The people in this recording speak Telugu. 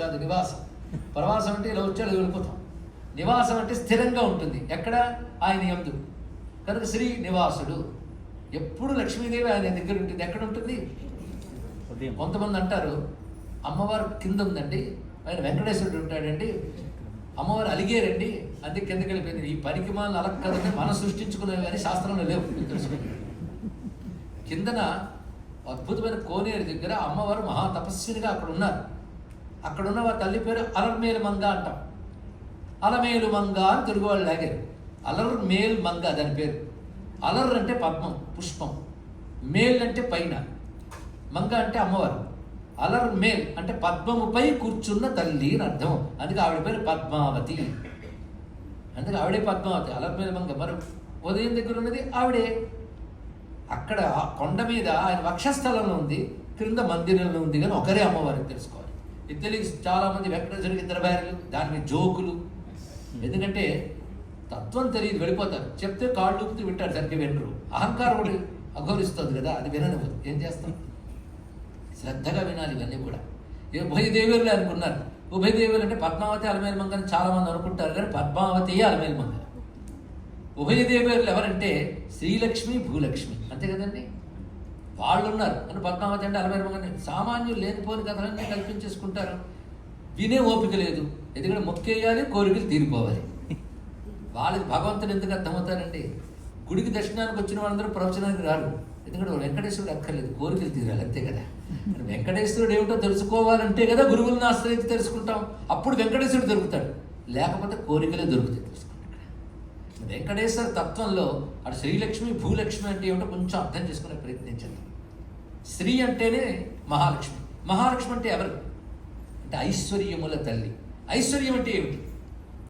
కాదు నివాసం. ప్రవాసం అంటే ఇలా వచ్చాడు వెళ్ళిపోతాం. నివాసం అంటే స్థిరంగా ఉంటుంది. ఎక్కడ? ఆయన ఎందు కనుక శ్రీ నివాసుడు ఎప్పుడు లక్ష్మీదేవి ఆయన దగ్గర ఉంటుంది. ఎక్కడ ఉంటుంది? కొంతమంది అంటారు అమ్మవారు కింద ఉందండి ఆయన వెంకటేశ్వరుడు ఉంటాడండి అమ్మవారు అలిగేరండి అందుకే కిందకి వెళ్ళిపోయింది. ఈ పనికి మాలను అలక్కదని మనం సృష్టించుకునేవి కానీ శాస్త్రంలో లేవు. కిందన అద్భుతమైన కోనేరు దగ్గర అమ్మవారు మహా తపస్వినిగా అక్కడ ఉన్నారు. అక్కడున్న వారి తల్లి పేరు అలర్మేల్ మంగ అంటాం. అలమేలు మంగ అని తెలుగు వాళ్ళు లాగారు. అలర్ మేల్ మంగ దాని పేరు. అలర్ అంటే పద్మం పుష్పం. మేల్ అంటే పైన. మంగ అంటే అమ్మవారు. అలర్ మేల్ అంటే పద్మముపై కూర్చున్న తల్లి అని అర్థం. అందుకే ఆవిడ పేరు పద్మావతి. అందుకే ఆవిడే పద్మావతి అలర్ మేల్ మంగ. మరి ఉదయం దగ్గర ఉన్నది ఆవిడే. అక్కడ ఆ కొండ మీద ఆయన వక్షస్థలంలో ఉంది క్రింద మందిరంలో ఉంది కానీ ఒకరే అమ్మవారికి తెలుసుకో ఇది చాలామంది చాలా మంది వెంకటేశ్వరికి ఇద్దరు భార్యలు దాని మీద జోకులు. ఎందుకంటే తత్వం తెలియదు వెళ్ళిపోతారు. చెప్తే కాళ్ళు ఊపుతూ వింటారు సరిగ్గా వినరు. అహంకారం కూడా అఘోరిస్తుంది కదా అది విననివ్వదు. ఏం చేస్తాం? శ్రద్ధగా వినాలి ఇవన్నీ కూడా. ఏ దేవుళ్ళు అనుకున్నారు. ఉభయ దేవులు అంటే పద్మావతి అలమేలు మంగ చాలామంది అనుకుంటారు కానీ పద్మావతి అలమేలు మంగ ఉభయదేవులు ఎవరంటే శ్రీలక్ష్మి భూలక్ష్మి. అంతే కదండి? వాళ్ళు ఉన్నారు అని పద్మావతి అంటే అలమేలు మంగ సామాన్యులు లేనిపోని కథలన్నీ కల్పించేసుకుంటారు. వినే ఓపిక లేదు. ఎందుకంటే మొక్కేయాలి కోరికలు తీరిపోవాలి. వాళ్ళకి భగవంతుడు ఎందుకు అర్థమవుతారండి? గుడికి దర్శనానికి వచ్చిన వాళ్ళందరూ ప్రవచనానికి రారు. ఎందుకంటే వెంకటేశ్వరుడు అక్కర్లేదు. కోరికలు తీరాలి అంతే కదా? వెంకటేశ్వరుడు ఏమిటో తెలుసుకోవాలంటే కదా గురువులను ఆశ్రయించి తెలుసుకుంటాం. అప్పుడు వెంకటేశ్వరుడు దొరుకుతాడు. లేకపోతే కోరికలే దొరుకుతాయి తెలుసుకోండి వెంకటేశ్వర తత్వంలో అటు శ్రీలక్ష్మి భూలక్ష్మి అంటే ఏమిటో కొంచెం అర్థం చేసుకునే ప్రయత్నించండి స్త్రీ అంటేనే మహాలక్ష్మి. మహాలక్ష్మి అంటే ఎవరు? అంటే ఐశ్వర్యముల తల్లి. ఐశ్వర్యం అంటే ఏమిటి?